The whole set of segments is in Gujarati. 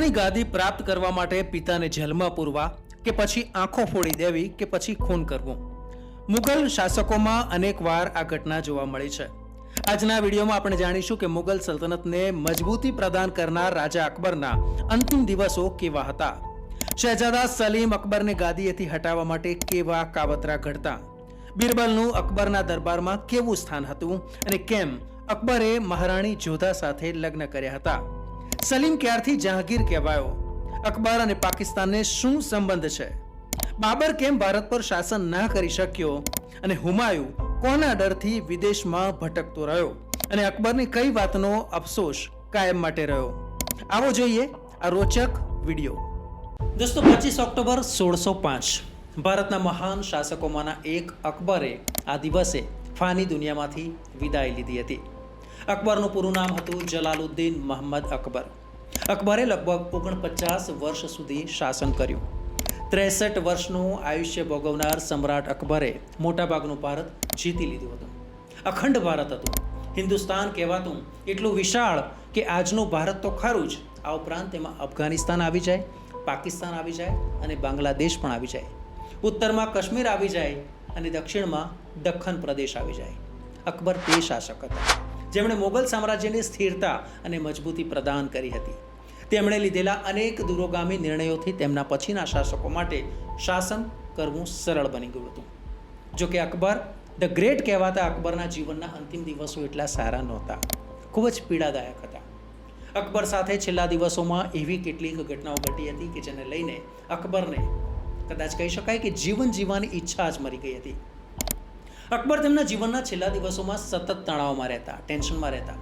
પિતાની ગાદી પ્રાપ્ત કરવા માટે પિતાને જેલમાં પૂરવા કે પછી આંખો ફોડી દેવી કે પછી ખૂન કરવું. મુઘલ શાસકોમાં અનેકવાર આ ઘટના જોવા મળી છે. આજના વિડીયોમાં આપણે જાણીશું કે મુઘલ સલ્તનતને મજબૂતી પ્રદાન કરનાર રાજા અકબરના અંતિમ દિવસો કેવા હતા. શહેજાદા સલીમ અકબરને ગાદીએથી હટાવવા માટે કેવા કાવતરા ઘડતા. બિરબલનું અકબરના દરબારમાં કેવું સ્થાન હતું અને કેમ અકબરે મહારાણી જોધા સાથે લગ્ન કર્યા હતા. સલીમ ક્યારથી જહાંગીર કહેવાયો? અકબર અને પાકિસ્તાનને શું સંબંધ છે? બાબર કેમ ભારત પર શાસન ના કરી શક્યો? અને હુમાયુ કોના ડરથી વિદેશમાં ભટકતો રહ્યો? અને અકબરની કઈ વાતનો અફસોસ કાયમ માટે રહ્યો? આવો જોઈએ આ રોચક વીડિયો. દોસ્તો, પચીસ ઓક્ટોબર સોળસો પાંચ. ભારતના મહાન શાસકોમાંના એક અકબરે આ દિવસે ફાની દુનિયામાંથી વિદાય લીધી હતી. અકબરનું પૂરું નામ હતું જલાલુદ્દીન મોહમ્મદ અકબર. અકબરે લગભગ ઓગણપચાસ વર્ષ સુધી શાસન કર્યું. ત્રેસઠ વર્ષનું આયુષ્ય ભોગવનાર સમ્રાટ અકબરે મોટાભાગનું ભારત જીતી લીધું હતું. અખંડ ભારત હતું. હિન્દુસ્તાન કહેવાતું એટલું વિશાળ કે આજનું ભારત તો ખરું જ. આ ઉપરાંત તેમાં અફઘાનિસ્તાન આવી જાય, પાકિસ્તાન આવી જાય અને બાંગ્લાદેશ પણ આવી જાય. ઉત્તરમાં કાશ્મીર આવી જાય અને દક્ષિણમાં દખ્ખન પ્રદેશ આવી જાય. અકબર તે શાસક હતા. જેમણે મોગલ સામ્રાજ્યને સ્થિરતા અને મજબૂતી પ્રદાન કરી હતી. તેમણે લીધેલા અનેક દૂરોગામી નિર્ણયોથી તેમના પછીના શાસકો માટે શાસન કરવું સરળ બની ગયું હતું. જોકે અકબર, ધ ગ્રેટ કહેવાતા અકબરના જીવનના અંતિમ દિવસો એટલા સારા નહોતા. ખૂબ જ પીડાદાયક હતા. અકબર સાથે છેલ્લા દિવસોમાં એવી કેટલીક ઘટનાઓ ઘટી હતી કે જેને લઈને અકબરને કદાચ કહી શકાય કે જીવન જીવવાની ઈચ્છા જ મરી ગઈ હતી. અકબર તેમના જીવનના છેલ્લા દિવસોમાં સતત તણાવમાં રહેતા, ટેન્શનમાં રહેતા.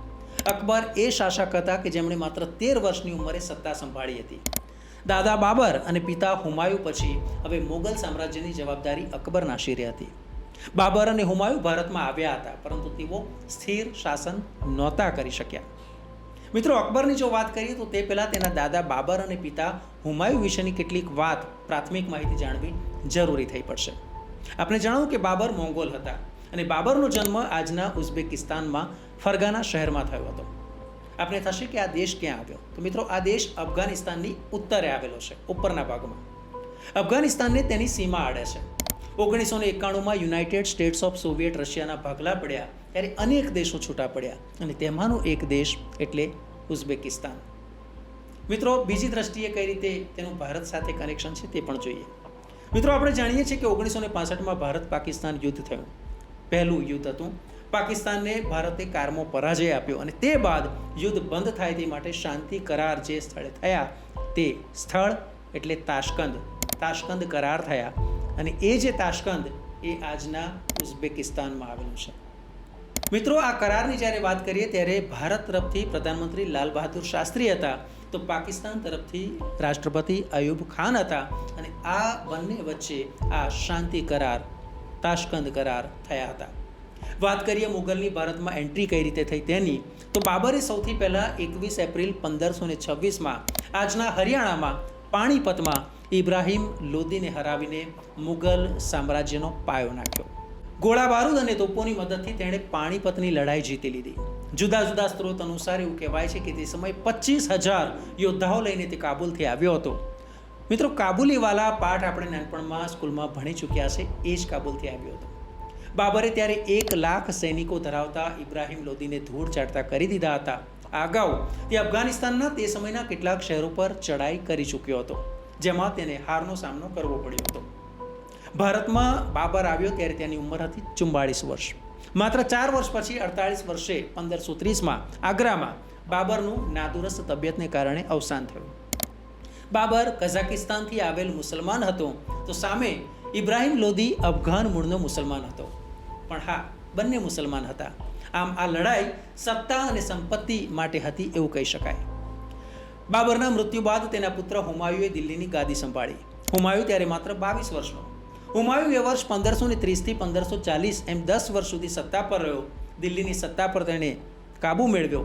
અકબર એ શાસક હતા કે જેમણે માત્ર તેર વર્ષની ઉંમરે સત્તા સંભાળી હતી. દાદા બાબર અને પિતા હુમાયુ પછી હવે મોગલ સામ્રાજ્યની જવાબદારી અકબરના શિરે હતી. બાબર અને હુમાયુ ભારતમાં આવ્યા હતા, પરંતુ તેઓ સ્થિર શાસન નહોતા કરી શક્યા. મિત્રો, અકબરની જો વાત કરીએ તો તે પહેલાં તેના દાદા બાબર અને પિતા હુમાયુ વિશેની કેટલીક વાત પ્રાથમિક માહિતી જાણવી જરૂરી થઈ પડશે. આપણે જાણવું કે બાબર મોંગોલ હતા અને બાબરનો જન્મ આજના ઉઝબેકિસ્તાનમાં ફરગાના શહેરમાં થયો હતો. આપણે થશે કે આ દેશ ક્યાં આવ્યો? તો મિત્રો, આ દેશ અફઘાનિસ્તાનની ઉત્તરે આવેલો છે, ઉપરના ભાગમાં. અફઘાનિસ્તાનને તેની સીમા આડે છે. ઓગણીસો ને એકાણુંમાં યુનાઇટેડ સ્ટેટ્સ ઓફ સોવિયેટ રશિયાના ભાગલા પડ્યા, ત્યારે અનેક દેશો છૂટા પડ્યા અને તેમાંનો એક દેશ એટલે ઉઝબેકિસ્તાન. મિત્રો, બીજી દ્રષ્ટિએ કઈ રીતે તેનું ભારત સાથે કનેક્શન છે તે પણ જોઈએ. મિત્રો, આપણે જાણીએ છીએ કે ઓગણીસો ને પાસઠમાં ભારત પાકિસ્તાન યુદ્ધ થયું. પહેલું યુદ્ધ હતું. પાકિસ્તાનને ભારતે કારમો પરાજય આપ્યો અને તે બાદ યુદ્ધ બંધ થાય તે માટે શાંતિ કરાર જે સ્થળે થયા તે સ્થળ એટલે તાશ્કંદ. તાશ્કંદ કરાર થયા અને એ જે તાશ્કંદ એ આજના ઉઝબેકિસ્તાનમાં આવેલું છે. મિત્રો, આ કરારની જ્યારે વાત કરીએ ત્યારે ભારત તરફથી પ્રધાનમંત્રી લાલ બહાદુર શાસ્ત્રી હતા. તો પાકિસ્તાન તરફથી રાષ્ટ્રપતિ અયુબ ખાન હતા અને આ બંને વચ્ચે આ શાંતિ કરાર તાશ્કંદ કરાર થયા હતા. વાત કરીએ મુગલની ભારતમાં એન્ટ્રી કઈ રીતે થઈ તેની, તો બાબરે સૌથી પહેલાં એકવીસ એપ્રિલ પંદરસો ને છવ્વીસમાં આજના હરિયાણામાં પાણીપતમાં ઇબ્રાહિમ લોદીને હરાવીને મુગલ સામ્રાજ્યનો પાયો નાખ્યો. ગોળા બારૂદ અને તોપોની મદદથી તેણે પાણીપતની લડાઈ જીતી લીધી. જુદા જુદા સ્ત્રોત અનુસાર એવું કહેવાય છે કે તે સમયે પચીસ હજાર યોદ્ધાઓ લઈને તે કાબુલથી આવ્યો હતો. મિત્રો, કાબુલીવાલા પાઠ આપણે નાનપણમાં સ્કૂલમાં ભણી ચૂક્યા છે, એ જ કાબુલથી આવ્યો હતો. બાબરે ત્યારે એક લાખ સૈનિકો ધરાવતા ઇબ્રાહિમ લોદીને ધૂળ ચાટતા કરી દીધા હતા. અગાઉ તે અફઘાનિસ્તાનના તે સમયના કેટલાક શહેરો પર ચડાઈ કરી ચૂક્યો હતો, જેમાં તેને હારનો સામનો કરવો પડ્યો હતો. ભારતમાં બાબર આવ્યો ત્યારે તેની ઉંમર હતી ચુમ્બાળીસ વર્ષ. માત્ર ચાર વર્ષ પછી, અડતાળીસ વર્ષે, પંદરસો ત્રીસમાં, આગ્રામાં બાબરનું નાદુરસ્ત તબિયતને કારણે અવસાન થયું. બાબર કઝાકિસ્તાનથી આવેલ મુસલમાન હતો, તો સામે ઇબ્રાહિમ લોદી અફઘાન મૂળનો મુસલમાન હતો. પણ હા, બંને મુસલમાન હતા. આમ આ લડાઈ સત્તા અને સંપત્તિ માટે હતી એવું કહી શકાય. બાબરના મૃત્યુ બાદ તેના પુત્ર હુમાયુએ દિલ્હીની ગાદી સંભાળી. હુમાયુ ત્યારે માત્ર બાવીસ વર્ષનો હુમાયુ એ વર્ષ પંદરસો ને ત્રીસથી પંદરસો ચાલીસ એમ દસ વર્ષ સુધી સત્તા પર રહ્યો. દિલ્હીની સત્તા પર તેણે કાબુ મેળવ્યો.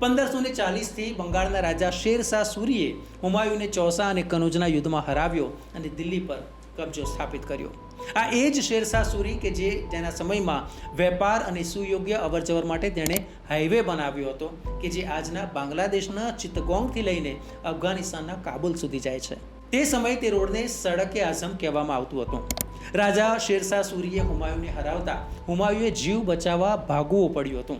પંદરસો ને ચાલીસથી બંગાળના રાજા શેરશાહ સૂરીએ હુમાયુને ચૌસા અને કનોજના યુદ્ધમાં હરાવ્યો અને દિલ્હી પર કબજો સ્થાપિત કર્યો. આ એ જ શેરશાહ સૂરી કે જે તેના સમયમાં વેપાર અને સુયોગ્ય અવરજવર માટે તેણે હાઈવે બનાવ્યો હતો કે જે આજના બાંગ્લાદેશના ચિત્તગોંગથી લઈને અફઘાનિસ્તાનના કાબુલ સુધી જાય છે. તે સમયે તે રોડને સડકે આઝમ કહેવામાં આવતું હતું. રાજા શેરશાહ સૂરીએ હુમાયુને હરાવતા હુમાયુએ જીવ બચાવવા ભાગવું પડ્યું હતું.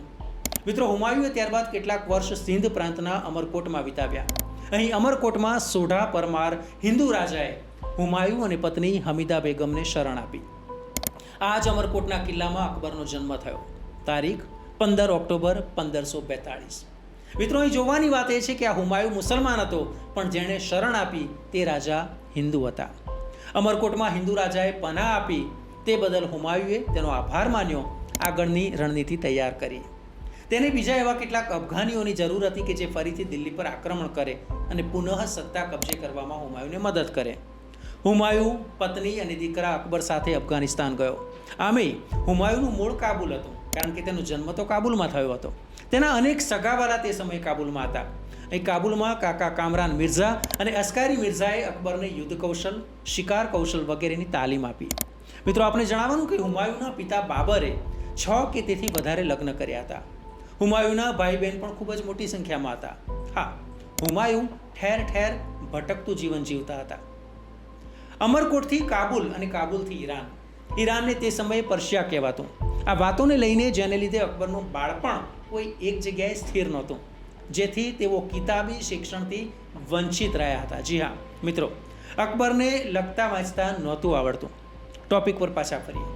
મિત્રો, હુમાયુએ ત્યારબાદ કેટલાક વર્ષ સિંધ પ્રાંતના અમરકોટમાં વિતાવ્યા. અહીં અમરકોટમાં સોઢા પરમાર હિન્દુ રાજાએ હુમાયુ અને પત્ની હમીદા બેગમને શરણ આપી. આ જ અમરકોટના કિલ્લામાં અકબરનો જન્મ થયો. તારીખ પંદર ઓક્ટોબર પંદરસો બેતાળીસ. મિત્રો, અહીં જોવાની વાત એ છે કે આ હુમાયુ મુસલમાન હતો, પણ જેણે શરણ આપી તે રાજા હિન્દુ હતા. અમરકોટમાં હિન્દુ રાજાએ પનાહ આપી, તે બદલ હુમાયુએ તેનો આભાર માન્યો, આગળની રણનીતિ તૈયાર કરી. તેને બીજા એવા કેટલાક અફઘાનીઓની જરૂર હતી કે જે ફરીથી દિલ્હી પર આક્રમણ કરે અને પુનઃ સત્તા કબજે કરવામાં હુમાયુને મદદ કરે. હુમાયુ પત્ની અને દીકરા અકબર સાથે અફઘાનિસ્તાન ગયો. આમે હુમાયુનું મૂળ કાબુલ હતું. કારણ કે તેનો જન્મ તો કાબુલમાં થયો હતો. તેના અનેક સગાવાલા તે સમયે કાબુલમાં હતા. અહીં કાબુલમાં કાકા કામરાન મિર્ઝા અને અસ્કારી મિર્ઝાએ અકબરને યુદ્ધ કૌશલ, શિકાર કૌશલ વગેરેની તાલીમ આપી. મિત્રો આપણે જણાવવાનું કે હુમાયુના પિતા બાબરે છ કે તેથી વધારે લગ્ન કર્યા હતા. હુમાયુના ભાઈ બહેન પણ ખૂબ જ મોટી સંખ્યામાં હતા. હા, હુમાયુ ઠેર ઠેર ભટકતું જીવન જીવતા હતા. અમરકોટથી કાબુલ અને કાબુલથી ઈરાન. ઈરાનને તે સમયે પર્શિયા કહેવાતું. આ વાતોને લઈને જેને લીધે અકબરનું બાળપણ કોઈ એક જગ્યાએ સ્થિર નહોતું, જેથી તેઓ કિતાબી શિક્ષણથી વંચિત રહ્યા હતા. જી હા, મિત્રો, અકબરને લખતા વાંચતા નહોતું આવડતું. ટોપિક પર પાછા ફરીએ.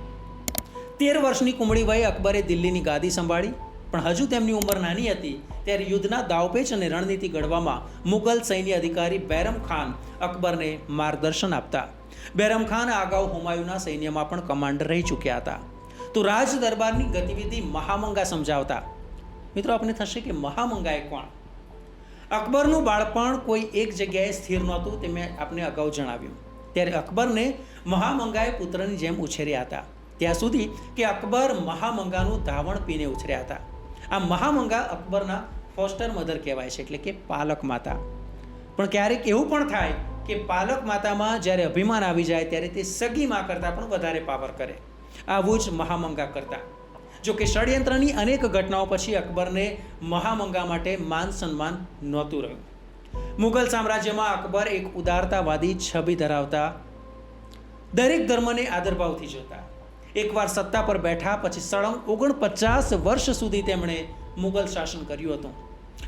તેર વર્ષની કુમળી વયે અકબરે દિલ્હીની ગાદી સંભાળી, પણ હજુ તેમની ઉંમર નાની હતી ત્યારે યુદ્ધના દાવપેચ અને રણનીતિ ઘડવામાં મુગલ સૈન્ય અધિકારી બેરમ ખાન અકબરને માર્ગદર્શન આપતા. બેરમ ખાન અગાઉ હુમાયુના સૈન્યમાં પણ કમાન્ડર રહી ચૂક્યા હતા. તો રાજ દરબારની ગતિવિધિ મહામંગા સમજાવતા. મિત્રો આપણે થશે કે મહામંગા એ કોણ? અકબરનું બાળપણ કોઈ એક જગ્યાએ સ્થિર નહોતું તે મેં આપને અગાઉ જણાવ્યું. ત્યારે અકબરને મહામંગાએ પુત્રની જેમ ઉછેર્યા હતા. ત્યાં સુધી કે અકબર મહામંગાનું ધાવણ પીને ઉછર્યા હતા. આ મહામંગા અકબરના ફોસ્ટર મધર કહેવાય છે, એટલે કે પાલક માતા. પણ ક્યારેક એવું પણ થાય કે પાલક માતામાં જ્યારે અભિમાન આવી જાય ત્યારે તે સગી માં કરતાં પણ વધારે પાવર કરે. આવું જ મહામંગા કરતા. જો કે ષડયંત્રની અનેક ઘટનાઓ પછી અકબરને મહામંગા માટે માન સન્માન નહોતું રહ્યું. મુઘલ સામ્રાજ્યમાં અકબર એક ઉદારતાવાદી છબી ધરાવતા દરેક ધર્મને આદરભાવથી જોતા. એકવાર સત્તા પર બેઠા પછી સળંગ ઓગણપચાસ વર્ષ સુધી તેમણે મુઘલ શાસન કર્યું હતું.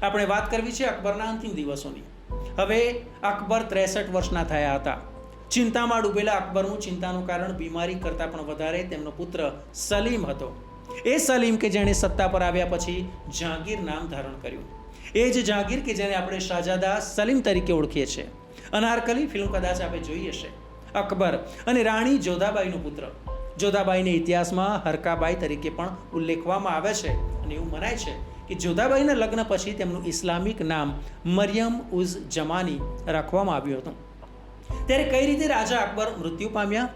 આપણે વાત કરવી છે અકબરના અંતિમ દિવસોની. હવે અકબર ત્રેસઠ વર્ષના થયા હતા. ચિંતામાં ડૂબેલા અકબરનું ચિંતાનું કારણ બીમારી કરતાં પણ વધારે તેમનો પુત્ર સલીમ હતો. એ સલીમ કે જેણે સત્તા પર આવ્યા પછી જહાંગીર નામ ધારણ કર્યું. એ જ જહાંગીર કે જેને આપણે શાહજાદા સલીમ તરીકે ઓળખીએ છીએ. અનારકલી ફિલ્મ કદાચ આપણે જોઈ હશે. અકબર અને રાણી જોધાબાઈનો પુત્ર. જોધાબાઈને ઇતિહાસમાં હરકાબાઈ તરીકે પણ ઉલ્લેખવામાં આવે છે અને એવું મનાય છે કે જોધાબાઈના લગ્ન પછી તેમનું ઇસ્લામિક નામ મરિયમ ઉઝ જમાની રાખવામાં આવ્યું હતું. ત્યારે કઈ રીતે રાજા અકબર મૃત્યુ પામ્યા?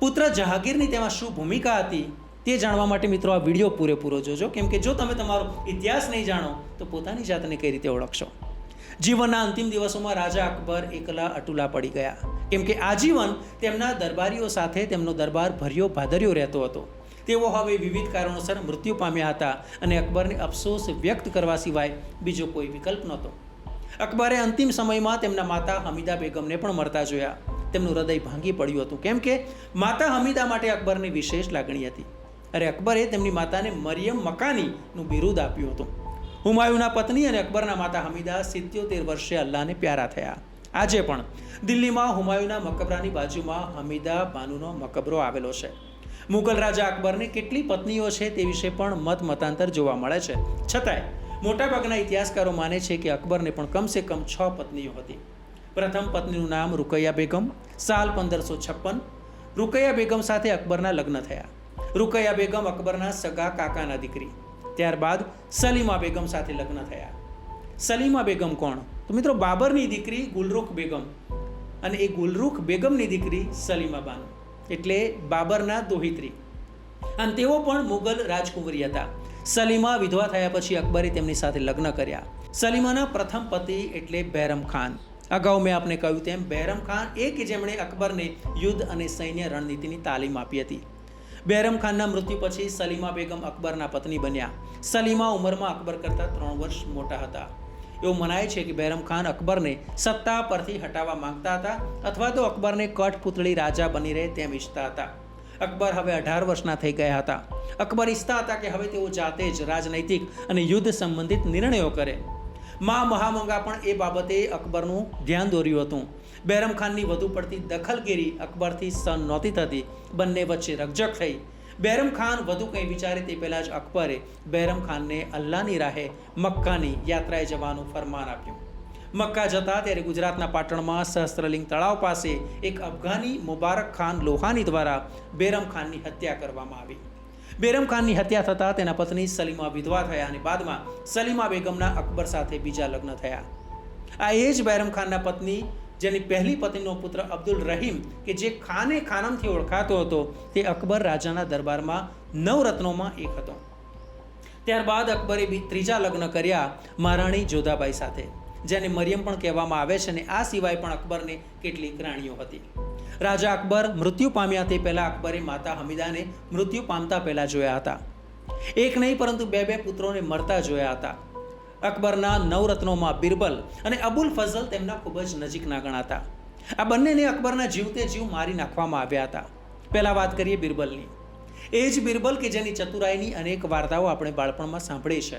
પુત્ર જહાંગીરની તેમાં શું ભૂમિકા હતી? તે જાણવા માટે મિત્રો આ વીડિયો પૂરેપૂરો જોજો. કેમ કે જો તમે તમારો ઇતિહાસ નહીં જાણો, તો પોતાની જાતને કઈ રીતે ઓળખશો? જીવનના અંતિમ દિવસોમાં રાજા અકબર એકલા અટુલા પડી ગયા. કેમ કે આજીવન તેમના દરબારીઓ સાથે તેમનો દરબાર ભર્યો ભાદર્યો રહેતો હતો. તેઓ હવે વિવિધ કારણોસર મૃત્યુ પામ્યા હતા અને અકબરને અફસોસ વ્યક્ત કરવા સિવાય બીજો કોઈ વિકલ્પ નહોતો. અકબરે અંતિમ સમયમાં તેમના માતા હમીદા બેગમને પણ મરતા જોયા. તેમનું હૃદય ભાંગી પડ્યું હતું. કેમ કે માતા હમીદા માટે અકબરની વિશેષ લાગણી હતી. અરે અકબરે તેમની માતાને મરિયમ મકાનીનું બિરુદ આપ્યું હતું. હુમાયુના પત્ની અને અકબરના માતા હમીદા સિત્યોતેર વર્ષે અલ્લાહને પ્યારા થયા. આજે પણ દિલ્હીમાં હુમાયુના મકબરાની બાજુમાં હમીદા બાનુનો મકબરો આવેલો છે. મુગલ રાજા અકબરની કેટલી પત્નીઓ છે તે વિશે પણ મત મતાંતર જોવા મળે છે. છતાંય, મોટાભાગના ઇતિહાસકારો માને છે કે અકબરને પણ કમસે કમ છ પત્નીઓ હતી. પ્રથમ પત્નીનું નામ રૂકૈયા બેગમ, સાલ પંદરસો છપ્પન. રૂકૈયા બેગમ સાથે અકબરના લગ્ન થયા. રૂકૈયા બેગમ અકબરના સગા કાકાના દીકરી. ત્યારબાદ સલીમા બેગમ સાથે લગ્ન થયા. સલીમા બેગમ કોણ? તો મિત્રો બાબરની દીકરી ગુલરુખ બેગમ અને એ ગુલરુખ બેગમની દીકરી સલીમા બાનુ એટલે બાબરના દોહિત્રી. અને તેઓ પણ મુગલ રાજકુંવરી હતા. સલીમા વિધવા થયા પછી અકબરે તેમની સાથે લગ્ન કર્યા. સલીમાના પ્રથમ પતિ એટલે બહેરમ ખાન. અગાઉ મેં આપને કહ્યું તેમ બહેરમ ખાન એ કે જેમણે અકબરને યુદ્ધ અને સૈન્ય રણનીતિની તાલીમ આપી હતી. બહેરમ ખાનના મૃત્યુ પછી સલીમા બેગમ અકબરના પત્ની બન્યા. સલીમા ઉંમરમાં અકબર કરતાં ત્રણ વર્ષ મોટા હતા. એવું મનાય છે કે બહેરમ ખાન અકબરને સત્તા પરથી હટાવવા માંગતા હતા અથવા તો અકબરને કઠપુતળી રાજા બની રહે તેમ ઈચ્છતા હતા. અકબર હવે અઢાર વર્ષના થઈ ગયા હતા. અકબર ઈચ્છતા હતા કે હવે તેઓ જાતે જ રાજનૈતિક અને યુદ્ધ સંબંધિત નિર્ણયો કરે. મા મહામંગા પણ એ બાબતે અકબરનું ધ્યાન દોર્યું હતું. બહેરમ ખાનની વધુ પડતી દખલગીરી અકબરથી સહન નહોતી થતી, બંને વચ્ચે રકઝક થઈ. બહેરમ ખાન વધુ કંઈ વિચારે તે પહેલાં જ અકબરે બહેરમ ખાનને અલ્લાહની રાહે મક્કાની યાત્રાએ જવાનું ફરમાન આપ્યું. મક્કા જતા ત્યારે ગુજરાતના પાટણમાં સહસ્ત્રલિંગ તળાવ પાસે એક અફઘાની મુબારક ખાન લોહાની દ્વારા બેરમ ખાનની હત્યા કરવામાં આવી. બેરમ ખાનની હત્યા થતાં તેના પત્ની સલીમા વિધવા થયા અને બાદમાં સલીમા બેગમના અકબર સાથે બીજા લગ્ન થયા. આ એ જ બહેરમ ખાનના પત્ની જેની પહેલી પત્નીનો પુત્ર અબ્દુલ રહીમ, કે જે ખાને ખાનમથી ઓળખાતો હતો, તે અકબર રાજાના દરબારમાં નવરત્નોમાં એક હતો. ત્યારબાદ અકબરે બી ત્રીજા લગ્ન કર્યા મહારાણી જોધાબાઈ સાથે, જેને મરિયમ પણ કહેવામાં આવે છે અને આ સિવાય પણ અકબરને કેટલીક રાણીઓ હતી. રાજા અકબર મૃત્યુ પામ્યા તે પહેલાં અકબરે માતા હમીદાને મૃત્યુ પામતા પહેલાં જોયા હતા. એક નહીં પરંતુ બે બે પુત્રોને મરતા જોયા હતા. અકબરના નવરત્નોમાં બિરબલ અને અબુલ ફઝલ તેમના ખૂબ જ નજીકના ગણાતા. આ બંનેને અકબરના જીવતે જીવ મારી નાખવામાં આવ્યા હતા. પહેલાં વાત કરીએ બિરબલની. એ જ બિરબલ કે જેની ચતુરાઈની અનેક વાર્તાઓ આપણે બાળપણમાં સાંભળી છે.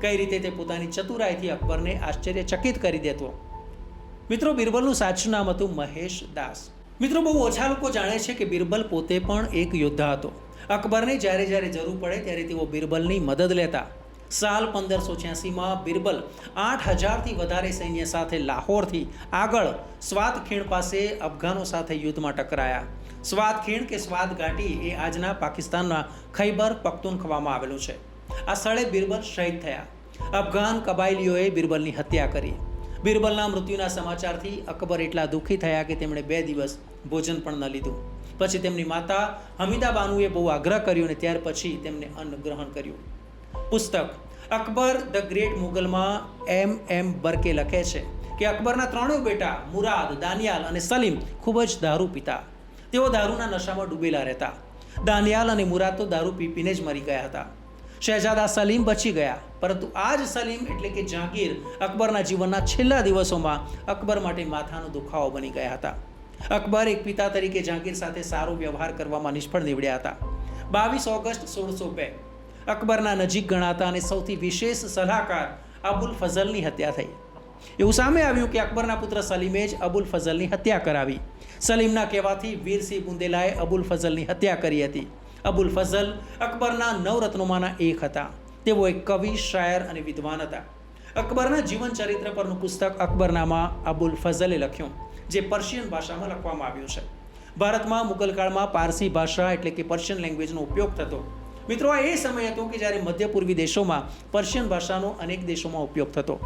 કઈ રીતે તે પોતાની ચતુરાઈથી અકબરને આશ્ચર્યચકિત કરી દેતો. મિત્રો, બિરબલનું સાચું નામ હતું મહેશ દાસ. મિત્રો, બહુ ઓછા લોકો જાણે છે કે બિરબલ પોતે પણ એક યોદ્ધા હતો. અકબરને જ્યારે જ્યારે જરૂર પડે ત્યારે તેઓ બિરબલની મદદ લેતા. સાલ પંદરસો છ્યાસીમાં બિરબલ આઠ હજારથી વધારે સૈન્ય સાથે લાહોરથી આગળ સ્વાત ખીણ પાસે અફઘાનો સાથે યુદ્ધમાં ટકરાયા. સ્વાત ખીણ કે સ્વાત ઘાટી એ આજના પાકિસ્તાનના ખૈબર પખ્તુનખવામાં આવેલું છે. આ સ્થળે બિરબલ શહીદ થયા. અફઘાન કબાયલીઓએ બિરબલની હત્યા કરી. બિરબલના મૃત્યુના સમાચારથી અકબર એટલા દુઃખી થયા કે તેમણે બે દિવસ ભોજન પણ ન લીધું. પછી તેમની માતા હમીદા બાનુએ બહુ આગ્રહ કર્યો અને ત્યાર પછી તેમને અન્ન ગ્રહણ કર્યું. પુસ્તક. અકબર ધ ગ્રેટ મુગલમાં એમ એમ બર્કે લખે છે કે અકબરના ત્રણેય બેટા મુરાદ, દાનિયાલ અને સલીમ ખૂબ જ દારૂ પીતા. તેઓ દારૂના નશામાં ડૂબેલા રહેતા. દાનિયાલ અને મુરાદ તો દારૂ પી પીને જ મરી ગયા હતા. શહેજાદા સલીમ બચી ગયા, પરંતુ આ જ સલીમ એટલે કે જાગીર અકબરના જીવનના છેલ્લા દિવસોમાં અકબર માટે માથાનો દુખાવો બની ગયા હતા. અકબર એક પિતા તરીકે જાગીર સાથે સારો વ્યવહાર કરવામાં નિષ્ફળ નીવડ્યા હતા. બાવીસ ઓગસ્ટ સોળસો બે અકબરના નજીક ગણાતા અને સૌથી વિશેષ સલાહકાર અબુલ ફઝલની હત્યા થઈ. એવું સામે આવ્યું કે અકબરના પુત્ર સલીમે જ અબુલ ફઝલની હત્યા કરાવી. સલીમના કહેવાથી વીરસિંહ બુંદેલાએ અબુલ ફઝલની હત્યા કરી હતી. અબુલ ફઝલ અકબરના નવરત્નોમાંના એક હતા. તેઓ એક કવિ, શાયર અને વિદ્વાન હતા. અકબરના જીવન ચરિત્ર પરનું પુસ્તક અકબરનામા અબુલ ફઝલે લખ્યું, જે પર્શિયન ભાષામાં લખવામાં આવ્યું છે. ભારતમાં મુગલ કાળમાં પારસી ભાષા એટલે કે પર્શિયન લેંગ્વેજનો ઉપયોગ થતો મિત્રો, આ એ સમય હતો કે જ્યારે મધ્ય પૂર્વી દેશોમાં પર્શિયન ભાષાનો અનેક દેશોમાં ઉપયોગ થતો.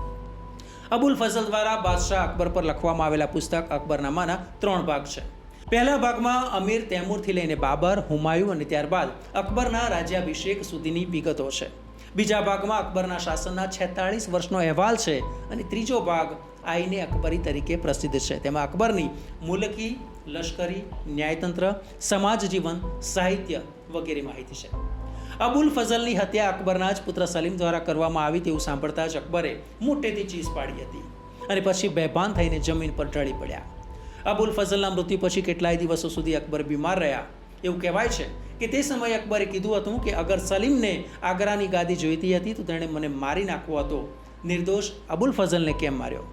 અબુલ ફઝલ દ્વારા બાદશાહ અકબર પર લખવામાં આવેલા પુસ્તક અકબરનામાના ત્રણ ભાગ છે. પહેલા ભાગમાં અમીર તૈમૂરથી લઈને બાબર, હુમાયુ અને ત્યારબાદ અકબરના રાજ્યાભિષેક સુધીની વિગતો છે. બીજા ભાગમાં અકબરના શાસનના છેતાળીસ વર્ષનો અહેવાલ છે અને ત્રીજો ભાગ આઈને અકબરી તરીકે પ્રસિદ્ધ છે. તેમાં અકબરની મુલકી, લશ્કરી, ન્યાયતંત્ર સમાજ જીવન સાહિત્ય વગેરે માહિતી છે. અબુલ ફઝલની હત્યા અકબરના જ પુત્ર સલીમ દ્વારા કરવામાં આવી તેવું સાંભળતા જ અકબરે મોટેથી ચીસ પાડી હતી અને પછી બેભાન થઈને જમીન પર ઢળી પડ્યા. અબુલ ફઝલના મૃત્યુ પછી કેટલાય દિવસો સુધી અકબર બીમાર રહ્યા. એવું કહેવાય છે કે તે સમયે અકબરે કીધું હતું કે અગર સલીમને આગ્રાની ગાદી જોઈતી હતી તો તેણે મને મારી નાખવો હતો. નિર્દોષ અબુલ ફઝલને કેમ માર્યો?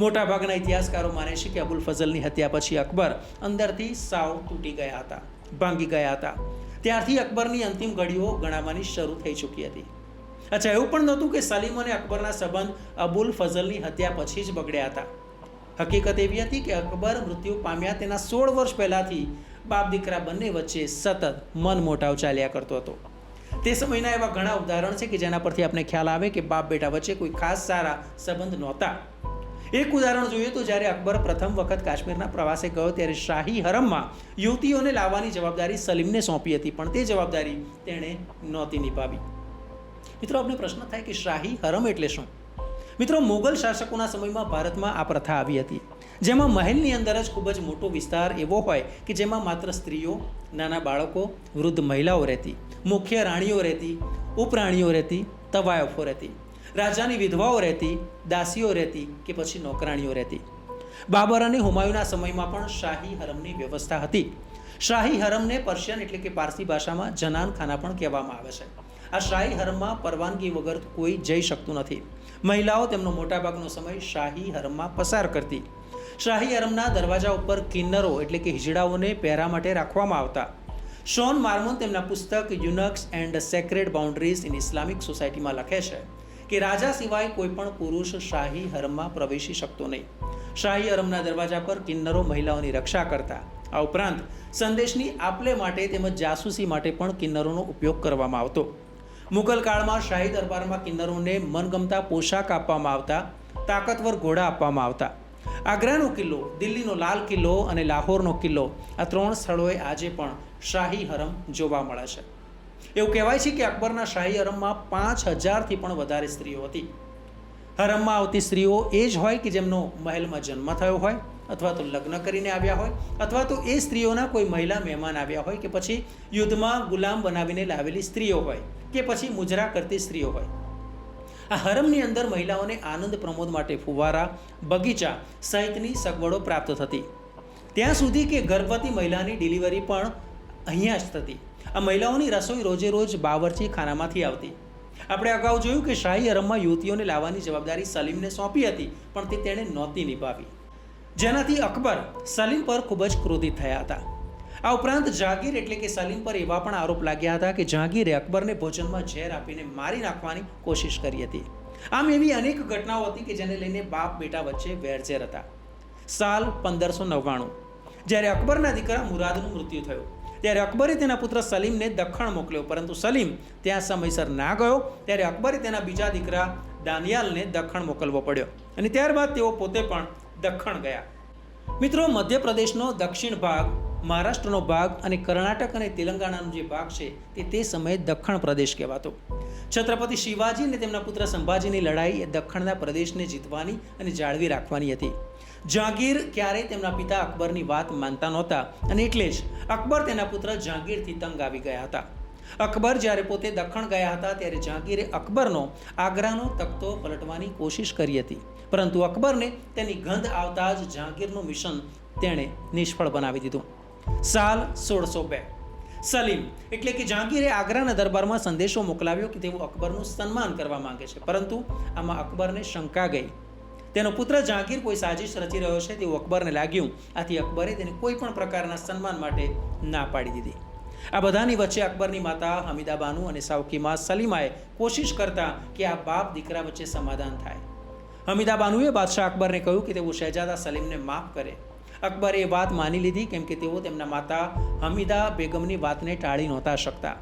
મોટાભાગના ઇતિહાસકારો માને છે કે અબુલ ફઝલની હત્યા પછી અકબર અંદરથી સાવ તૂટી ગયા હતા, ભાંગી ગયા હતા. ત્યારથી અકબરની અંતિમ ઘડીઓ ગણાવવાની શરૂ થઈ ચૂકી હતી. અચ્છા, એવું પણ નહોતું કે સલીમ અને અકબરના સંબંધ અબુલ ફઝલની હત્યા પછી જ બગડ્યા હતા. હકીકત એવી હતી કે અકબર મૃત્યુ પામ્યા તેના સોળ વર્ષ પહેલાંથી બાપ દીકરા બંને વચ્ચે સતત મન મોટાવ ચાલ્યા કરતો હતો. તે સમયના એવા ઘણા ઉદાહરણ છે કે જેના પરથી આપણે ખ્યાલ આવે કે બાપ બેટા વચ્ચે કોઈ ખાસ સારા સંબંધ નહોતા. એક ઉદાહરણ જોઈએ તો જ્યારે અકબર પ્રથમ વખત કાશ્મીરના પ્રવાસે ગયો, ત્યારે શાહી હરમમાં યુવતીઓને લાવવાની જવાબદારી સલીમને સોંપી હતી, પણ તે જવાબદારી તેણે નહોતી નિભાવી. મિત્રો આપણે પ્રશ્ન થાય કે શાહી હરમ એટલે શું? મિત્રો, મુગલ શાસકોના સમયમાં ભારતમાં આ પ્રથા આવી હતી. જેમાં મહેલની અંદર જ ખૂબ જ મોટો વિસ્તાર એવો હોય કે જેમાં માત્ર સ્ત્રીઓ, નાના બાળકો, વૃદ્ધ મહિલાઓ રહેતી, મુખ્ય રાણીઓ રહેતી, ઉપરાણીઓ રહેતી, તવાયફો રહેતી. રાજાની વિધવાઓ રહેતી, દાસીઓ રહેતી કે પછી નોકરાણીઓ રહેતી. બાબર અને હુમાયુના સમયમાં પણ શાહી હરમની વ્યવસ્થા હતી. શાહી હરમને પર્શિયન એટલે કે પારસી ભાષામાં જનાન ખાના પણ કહેવામાં આવે છે. આ શાહી હરમમાં પરવાનગી વગર કોઈ જઈ શકતું નથી. મહિલાઓ તેમનો મોટાભાગનો સમય શાહી હરમમાં પસાર કરતી. શાહી હરમના દરવાજા ઉપર કિન્નરો એટલે કે હિજડાઓને પહેરા માટે રાખવામાં આવતા. શોન માર્મોન તેમના પુસ્તક eunuchs and sacred boundaries in Islamic સોસાયટીમાં લખે છે. કે રાજા સિવાય કોઈ પણ પુરુષ શાહી હરમમાં પ્રવેશી શકતો નહીં. શાહી હરમના દરવાજા પર કિન્નરો મહિલાઓની રક્ષા કરતા. આ ઉપરાંત સંદેશની આપલે માટે તેમજ જાસૂસી માટે પણ કિન્નરોનો ઉપયોગ કરવામાં આવતો. મુઘલ કાળમાં શાહી દરબારમાં કિન્નરોને મનગમતા પોશાક આપવામાં આવતા, તાકતવર ઘોડા આપવામાં આવતા. આગ્રાનો કિલ્લો, દિલ્હીનો લાલ કિલ્લો અને લાહોરનો કિલ્લો આ ત્રણ સ્થળોએ આજે પણ શાહી હરમ જોવા મળે છે. એવું કહેવાય છે કે અકબરના શાહી હરમમાં પાંચ હજારથી પણ વધારે સ્ત્રીઓ હતી. હરમમાં આવતી સ્ત્રીઓ એ જ હોય કે જેમનો મહેલમાં જન્મ થયો હોય, અથવા તો લગ્ન કરીને આવ્યા હોય, અથવા તો એ સ્ત્રીઓના કોઈ મહિલા મહેમાન આવ્યા હોય કે પછી યુદ્ધમાં ગુલામ બનાવીને લાવેલી સ્ત્રીઓ હોય કે પછી મુજરા કરતી સ્ત્રીઓ હોય. આ હરમની અંદર મહિલાઓને આનંદ પ્રમોદ માટે ફુવારા, બગીચા સહિતની સગવડો પ્રાપ્ત થતી. ત્યાં સુધી કે ગર્ભવતી મહિલાની ડિલિવરી પણ અહીંયા જ થતી. આ મહિલાઓની રસોઈ રોજે રોજ બાવરચી ખાનામાંથી આવતી. આપણે અગાઉ જોયું કે શાહી હરમમાં યુવતીઓને લાવવાની જવાબદારી સલીમને સોંપી હતી, પણ તે તેણે નહોતી નિભાવી. જેનાથી અકબર સલીમ પર ખૂબ જ ક્રોધિત થયા હતા. આ ઉપરાંત જાગીર એટલે કે સલીમ પર એવા પણ આરોપ લાગ્યા હતા કે જાગીરે અકબરને ભોજનમાં ઝેર આપીને મારી નાખવાની કોશિશ કરી હતી. આમ એવી અનેક ઘટનાઓ હતી કે જેને લઈને બાપ બેટા વચ્ચે વેરઝેર હતા. સાલ પંદરસો નવ્વાણું. જ્યારે અકબરના દીકરા મુરાદનું મૃત્યુ થયું. ત્યારે અકબરે તેના પુત્ર સલીમને દખણ મોકલ્યો. પરંતુ સલીમ ત્યાં સમયસર ના ગયો. ત્યારે અકબરે તેના બીજા દીકરા દાનિયાલને દખણ મોકલવો પડ્યો અને ત્યારબાદ તેઓ પોતે પણ દખણ ગયા. મિત્રો, મધ્યપ્રદેશનો દક્ષિણ ભાગ મહારાષ્ટ્રનો ભાગ અને કર્ણાટક અને તેલંગાણાનો જે ભાગ છે તે તે સમયે દક્ષિણ પ્રદેશ કહેવાતો. છત્રપતિ શિવાજી અને તેમના પુત્ર સંભાજીની લડાઈ એ દક્ષિણના પ્રદેશને જીતવાની અને જાળવી રાખવાની હતી. જહાંગીર ક્યારેય તેમના પિતા અકબરની વાત માનતા નહોતા અને એટલે જ અકબર તેના પુત્ર જહાંગીરથી તંગ આવી ગયા હતા. અકબર જ્યારે પોતે દખણ ગયા હતા ત્યારે જહાંગીરે અકબરનો આગ્રાનો તખતો પલટવાની કોશિશ કરી હતી. પરંતુ અકબરને તેની ગંધ આવતા જ જહાંગીરનું મિશન તેણે નિષ્ફળ બનાવી દીધું. સાલ સોળસો બે. સલીમ એટલે કે જહાંગીરે આગ્રાના દરબારમાં સંદેશો મોકલાવ્યો કે તેઓ અકબરનું સન્માન કરવા માંગે છે. પરંતુ આમાં અકબરને શંકા ગઈ. તેનો પુત્ર જહાંગીર કોઈ સાજિશ રચી રહ્યો છે, તેવું અકબરને લાગ્યું. આથી અકબરે તેને કોઈ પણ પ્રકારના સન્માન માટે ના પાડી દીધી. આ બધાની વચ્ચે અકબરની માતા હમીદા અને સાવકીમાં સલીમાએ કોશિશ કરતા કે આ બાપ દીકરા વચ્ચે સમાધાન થાય. હમીદા બાનુએ બાદશાહ અકબરને કહ્યું કે તેઓ શહેજાદા સલીમને માફ કરે. અકબરે એ વાત માની લીધી કેમ કે તેઓ તેમના માતા હમીદા બેગમની વાતને ટાળી નહોતા શકતા.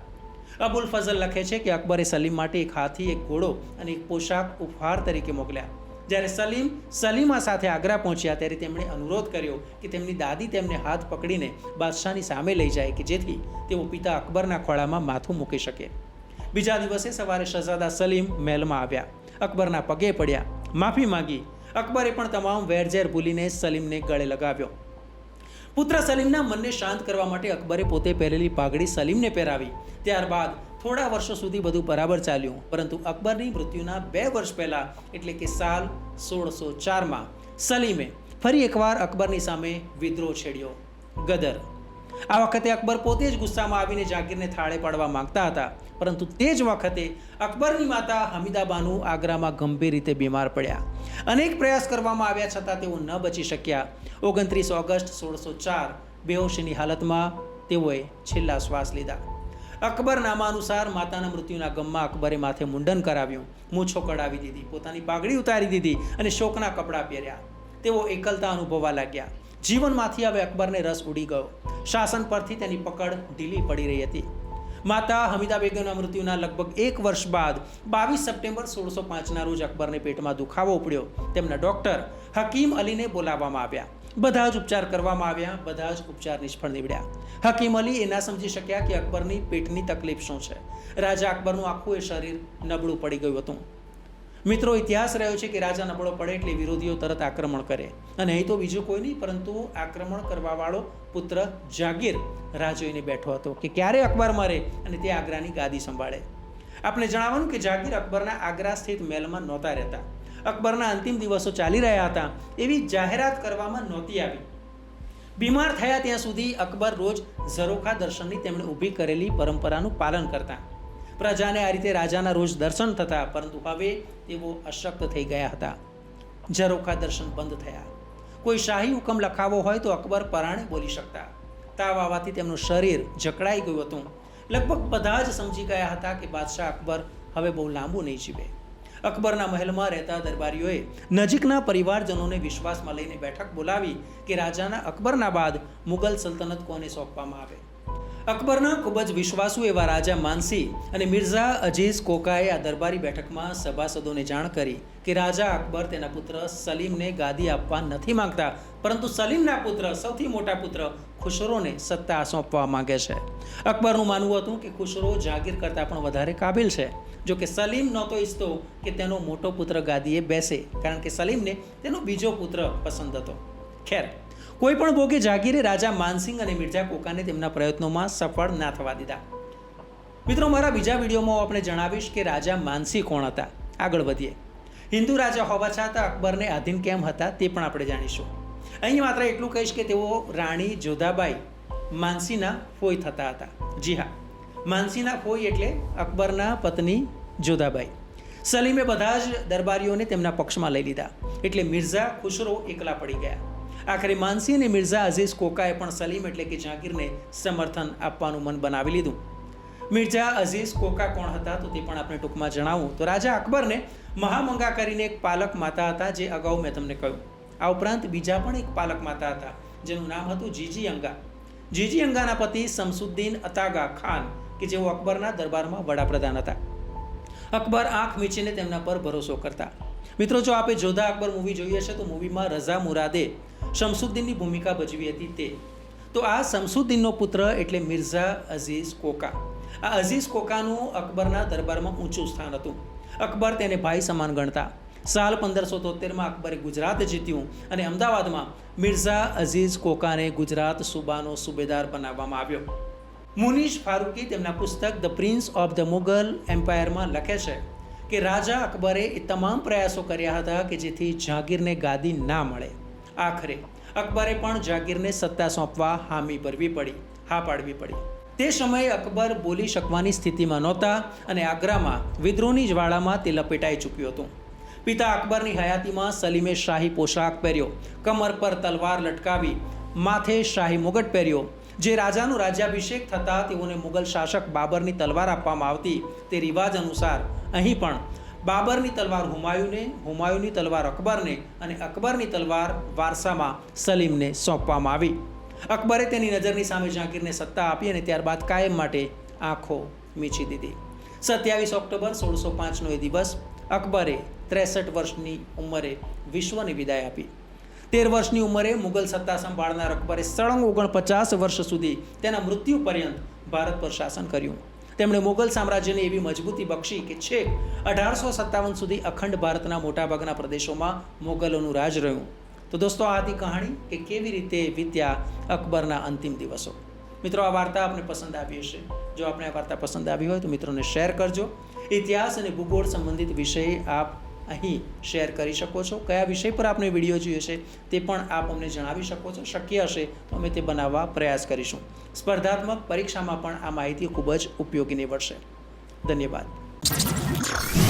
અબુલ ફઝલ લખે છે કે અકબરે સલીમ માટે એક હાથી, એક ઘોડો અને એક પોશાક ઉપહાર તરીકે મોકલ્યા. જ્યારે સલીમ સલીમા સાથે આગ્રા પહોંચ્યા ત્યારે તેમણે અનુરોધ કર્યો કે તેમની દાદી તેમને હાથ પકડીને બાદશાહની સામે લઈ જાય કે જેથી તેઓ પિતા અકબરના ખોળામાં માથું મૂકી શકે. બીજા દિવસે સવારે શહઝાદા સલીમ મહેલમાં આવ્યા. અકબરના પગે પડ્યા. માફી માંગી. અકબરે પણ તમામ વેરઝેર ભૂલીને સલીમને ગળે લગાવ્યો. પુત્ર સલીમના મનને શાંત કરવા માટે અકબરે પોતે પહેરેલી પાઘડી સલીમને પહેરાવી. ત્યારબાદ થોડા વર્ષો સુધી બધું બરાબર ચાલ્યું. પરંતુ અકબરની મૃત્યુના બે વર્ષ પહેલા, એટલે કે સાલ સોળસો ચારમાં, સલીમે ફરી એકવાર અકબરની સામે વિદ્રોહ છેડ્યો. ગદર આ વખતે અકબર પોતે જ ગુસ્સામાં આવીને જાગીરને થાળે પાડવા માંગતા હતા. પરંતુ તે જ વખતે અકબરની માતા હમીદા બાનુ આગ્રામાં ગંભીર રીતે બીમાર પડ્યા. અનેક પ્રયાસ કરવામાં આવ્યા છતાં તેઓ ન બચી શક્યા. ઓગણત્રીસ ઓગસ્ટ સોળસો ચાર બેહોશીની હાલતમાં તેઓએ છેલ્લા શ્વાસ લીધા. અકબર નામાનુસાર માતાના મૃત્યુના ગમમાં અકબરે માથે મુંડન કરાવ્યું. મૂછો કઢાવી દીધી, પોતાની પાઘડી ઉતારી દીધી અને શોકના કપડાં પહેર્યા. તેઓ એકલતા અનુભવવા લાગ્યા. જીવનમાંથી હવે અકબરને રસ ઉડી ગયો. શાસન પરથી તેની પકડ ઢીલી પડી રહી હતી. માતા હમીદા બેગમના મૃત્યુના લગભગ એક વર્ષ બાદ બાવીસ સપ્ટેમ્બર સોળસો પાંચના રોજ અકબરને પેટમાં દુખાવો ઉપડ્યો. તેમના ડોક્ટર હકીમ અલીને બોલાવવામાં આવ્યા. બધા જ ઉપચાર કરવામાં આવ્યા, બધા જ ઉપચાર નિષ્ફળ નીવડ્યા. હકીમ અલી એ ના સમજી શક્યા કે અકબરની પેટની તકલીફ શું છે. રાજા અકબરનું આખું એ શરીર નબળું પડી ગયું હતું. મિત્રો, ઇતિહાસ રહ્યો છે કે રાજા નબળો પડે એટલે વિરોધીઓ તરત આક્રમણ કરે. અને અહીં તો બીજું કોઈ નહીં, પરંતુ આક્રમણ કરવાવાળો પુત્ર જાગીર રાહ જોઈને બેઠો હતો કે ક્યારે અકબર મરે અને તે આગ્રાની ગાદી સંભાળે. આપણે જણાવવાનું કે જાગીર અકબરના આગ્રા સ્થિત મહેલમાં નહોતા રહેતા. અકબરના અંતિમ દિવસો ચાલી રહ્યા હતા. એવી જાહેરાત કરવામાં નહોતી આવી. બીમાર થયા ત્યાં સુધી અકબર રોજ ઝરોખા દર્શનની તેમણે ઊભી કરેલી પરંપરાનું પાલન કરતા. પ્રજાને આ રીતે રાજાના રોજ દર્શન થતા, પરંતુ હવે તેઓ અશક્ત થઈ ગયા હતા. ઝરોખા દર્શન બંધ થયા. કોઈ શાહી હુકમ લખાવો હોય તો અકબર પરાણે બોલી શકતા. તાવ આવવાથી તેમનું શરીર જકડાઈ ગયું હતું. લગભગ બધા જ સમજી ગયા હતા કે બાદશાહ અકબર હવે બહુ લાંબુ નહીં જીવે. અકબરના મહેલમાં રહેતા દરબારીઓએ નજીકના પરિવારજનોને વિશ્વાસમાં લઈને બેઠક બોલાવી કે રાજાના અકબરના બાદ મુગલ સલ્તનત કોને સોંપવામાં આવે. અકબરના ખૂબ જ વિશ્વાસુ એવા રાજા માનસી અને મિર્ઝા અજીઝ કોકાએ આ દરબારી બેઠકમાં સભાસદોને જાણ કરી કે રાજા અકબર તેના પુત્ર સલીમને ગાદી આપવા નથી માંગતા, પરંતુ સલીમના પુત્ર, સૌથી મોટા પુત્ર ખુશરોને સત્તા સોંપવા માંગે છે. અકબરનું માનવું હતું કે ખુશરો જાગીર કરતાં પણ વધારે કાબિલ છે. જો કે સલીમ નહોતો ઈચ્છતો કે તેનો મોટો પુત્ર ગાદીએ બેસે, કારણ કે સલીમને તેનો બીજો પુત્ર પસંદ હતો. ખેર કોઈ પણ ભોગે જાગીરે રાજા માનસિંહ અને મિર્ઝા કોકાને તેમના પ્રયત્નોમાં સફળ ના થવા દીધા. મિત્રો, મારા બીજા વિડીયોમાં આપણે જણાવીશ કે રાજા માનસિંહ કોણ હતા. આગળ વધીએ. હિન્દુ રાજા હોવા છતાં અકબરને આધીન કેમ હતા તે પણ આપણે જાણીશું. અહીં માત્ર એટલું કહીશ કે તેઓ રાણી જોધાબાઈ માનસીના ફોઈ થતા હતા. જી હા માનસીના ફોઈ એટલે અકબરના પત્ની જોધાબાઈ. સલીમે બધા જ દરબારીઓને તેમના પક્ષમાં લઈ લીધા. એટલે મિર્ઝા ખુશરો એકલા પડી ગયા. આખરે માનસી અને મિર્ઝા અઝીઝ કોકાએ પણ સલીમ એટલે કે જાગીરને સમર્થન આપવાનું મન બનાવી લીધું. મિર્ઝા અઝીઝ કોકા કોણ હતા તો તે પણ આપણે ટૂંકમાં જણાવું. તો રાજા અકબરને મહામંગા કરીને એક પાલક માતા હતા જે અગાઉ મેં તમને કહ્યું. આ ઉપરાંત બીજા પણ એક પાલક માતા હતા, જેનું નામ હતું જીજી અંગા. જીજી અંગાના પતિ સમસુદ્દીન અતાગા ખાન, કે જેઓ અકબરના દરબારમાં વડાપ્રધાન હતા. અકબર આંખ મીચીને તેમના પર ભરોસો કરતા. મિત્રો, જો આપે જોધા અકબર મૂવી જોઈ હશે તો મૂવીમાં રઝા મુરાદે શમસુદ્દીનની ભૂમિકા ભજવી હતી તે. તો આ શમસુદ્દીનનો પુત્ર એટલે મિર્ઝા અઝીઝ કોકા. આ અઝીઝ કોકાનું અકબરના દરબારમાં ઊંચું સ્થાન હતું. અકબર તેને ભાઈ સમાન ગણતા. સાલ પંદરસો તોતેરમાં અકબરે ગુજરાત જીત્યું અને અમદાવાદમાં મિર્ઝા અઝીઝ કોકાને ગુજરાત સુબાનો સુબેદાર બનાવવામાં આવ્યો. મુનીશ ફારૂકી તેમના પુસ્તક the prince of the Mughal એમ્પાયરમાં લખે છે કે રાજા અકબરે એ તમામ પ્રયાસો કર્યા હતા કે જેથી જાગીરને ગાદી ના મળે. આખરે અકબરે પણ જાગીરને સત્તા સોંપવા હામી ભરવી પડી, હા પાડવી પડી. તે સમયે અકબર બોલી શકવાની સ્થિતિમાં નહોતા અને આગ્રામાં વિદ્રોહની જ્વાળામાં તે લપેટાઈ ચૂક્યું હતું. પિતા અકબરની હયાતીમાં સલીમે શાહી પોશાક પહેર્યો, કમર પર તલવાર લટકાવી, માથે શાહી મુગટ પહેર્યો. જે રાજાનું રાજ્યાભિષેક થતાં તેઓને મુગલ શાસક બાબરની તલવાર આપવામાં આવતી તે રિવાજ અનુસાર અહીં પણ બાબરની તલવાર હુમાયુને, હુમાયુની તલવાર અકબરને અને અકબરની તલવાર વારસામાં સલીમને સોંપવામાં આવી. અકબરે તેની નજરની સામે જાગીરને સત્તા આપી અને ત્યારબાદ કાયમ માટે આંખો મીચી દીધી. સત્યાવીસ ઓક્ટોબર સોળસો પાંચનો એ દિવસ અકબરે ત્રેસઠ વર્ષની ઉંમરે વિશ્વને વિદાય આપી. તેર વર્ષની ઉંમરે મુગલ સત્તા સંભાળનાર અકબરે સળંગ ઓગણપચાસ વર્ષ સુધી તેના મૃત્યુ પર્યંત ભારત પર શાસન કર્યું. તેમણે મુઘલ સામ્રાજ્યને એવી મજબૂતી બક્ષી કે છેક અઢારસો સત્તાવન સુધી અખંડ ભારતના મોટાભાગના પ્રદેશોમાં મોગલોનું રાજ રહ્યું. તો દોસ્તો, આ હતી કહાણી કે કેવી રીતે વિદ્યા અકબરના અંતિમ દિવસો. મિત્રો, આ વાર્તા આપને પસંદ આવી હશે. જો આપણે આ વાર્તા પસંદ આવી હોય તો મિત્રોને શેર કરજો. ઇતિહાસ અને ભૂગોળ સંબંધિત વિષય આપ અહીં શેર કરી શકો છો. કયા વિષય પર આપને વીડિયો જોઈએ છે તે પણ આપ અમને જણાવી શકો છો. શક્ય હશે તો અમે તે બનાવવા પ્રયાસ કરીશું. સ્પર્ધાત્મક પરીક્ષામાં પણ આ માહિતી ખૂબ જ ઉપયોગી નીવડશે ધન્યવાદ.